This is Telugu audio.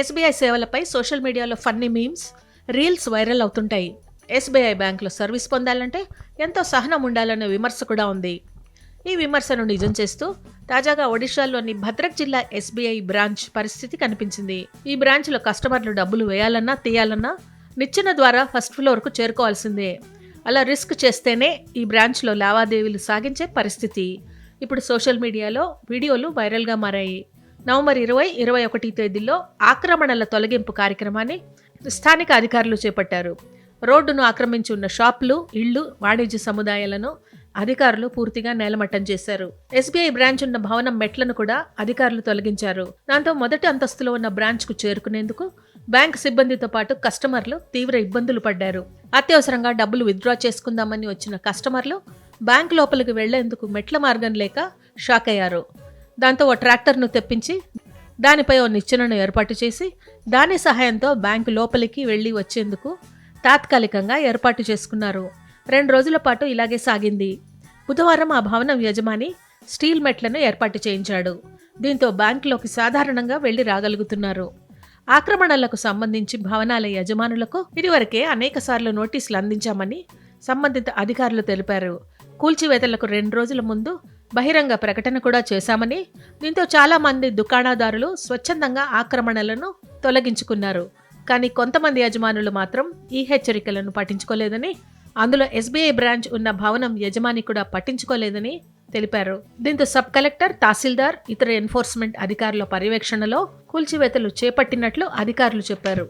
ఎస్బీఐ సేవలపై social media funny memes reels viral అవుతుంటాయి. ఎస్బీఐ బ్యాంకులో సర్వీస్ పొందాలంటే ఎంతో సహనం ఉండాలనే విమర్శ కూడా ఉంది. ఈ విమర్శను నిజం చేస్తూ తాజాగా ఒడిశాలోని భద్రక్ జిల్లా ఎస్బీఐ బ్రాంచ్ పరిస్థితి కనిపించింది. ఈ బ్రాంచ్లో కస్టమర్లు డబ్బులు వేయాలన్నా తీయాలన్నా నిచ్చెన ద్వారా ఫస్ట్ ఫ్లోర్కు చేరుకోవాల్సిందే. అలా రిస్క్ చేస్తేనే ఈ బ్రాంచ్లో లావాదేవీలు సాగించే పరిస్థితి. ఇప్పుడు సోషల్ మీడియాలో వీడియోలు వైరల్గా మారాయి. నవంబర్ ఇరవై ఇరవై ఒకటి తేదీల్లో ఆక్రమణల తొలగింపు కార్యక్రమాన్ని స్థానిక అధికారులు చేపట్టారు. రోడ్డును ఆక్రమించి ఉన్న షాపులు ఇళ్ళు వాణిజ్య సముదాయాలను అధికారులు పూర్తిగా నేలమట్టం చేశారు. ఎస్బీఐ బ్రాంచ్ ఉన్న భవనం మెట్లను కూడా అధికారులు తొలగించారు. దాంతో మొదటి అంతస్తులో ఉన్న బ్రాంచ్కు చేరుకునేందుకు బ్యాంక్ సిబ్బందితో పాటు కస్టమర్లు తీవ్ర ఇబ్బందులు పడ్డారు. అత్యవసరంగా డబ్బులు విత్డ్రా చేసుకుందామని వచ్చిన కస్టమర్లు బ్యాంక్ లోపలికి వెళ్ళేందుకు మెట్ల మార్గం లేక షాక్ అయ్యారు దాంతో ఓ ట్రాక్టర్ను తెప్పించి దానిపై ఓ నిచ్చెనను ఏర్పాటు చేసి దాని సహాయంతో బ్యాంకు లోపలికి వెళ్ళి వచ్చేందుకు తాత్కాలికంగా ఏర్పాటు చేసుకున్నారు. రెండు రోజుల పాటు ఇలాగే సాగింది. బుధవారం ఆ భవనం యజమాని స్టీల్ మెట్లను ఏర్పాటు చేయించాడు. దీంతో బ్యాంకులోకి సాధారణంగా వెళ్ళి రాగలుగుతున్నారు. ఆక్రమణలకు సంబంధించి భవనాల యజమానులకు ఇదివరకే అనేక సార్లు నోటీసులు అందించామని సంబంధిత అధికారులు తెలిపారు. కూల్చివేతలకు రెండు రోజుల ముందు బహిరంగ ప్రకటన కూడా చేశామని దీంతో చాలామంది దుకాణదారులు స్వచ్ఛందంగా ఆక్రమణలను తొలగించుకున్నారు. కానీ కొంతమంది యజమానులు మాత్రం ఈ హెచ్చరికలను పట్టించుకోలేదని అందులో ఎస్బీఐ బ్రాంచ్ ఉన్న భవనం యజమాని కూడా పట్టించుకోలేదని తెలిపారు. దీంతో సబ్ కలెక్టర్ తహసీల్దార్ ఇతర ఎన్ఫోర్స్మెంట్ అధికారుల పర్యవేక్షణలో కూల్చివేతలు చేపట్టినట్లు అధికారులు చెప్పారు.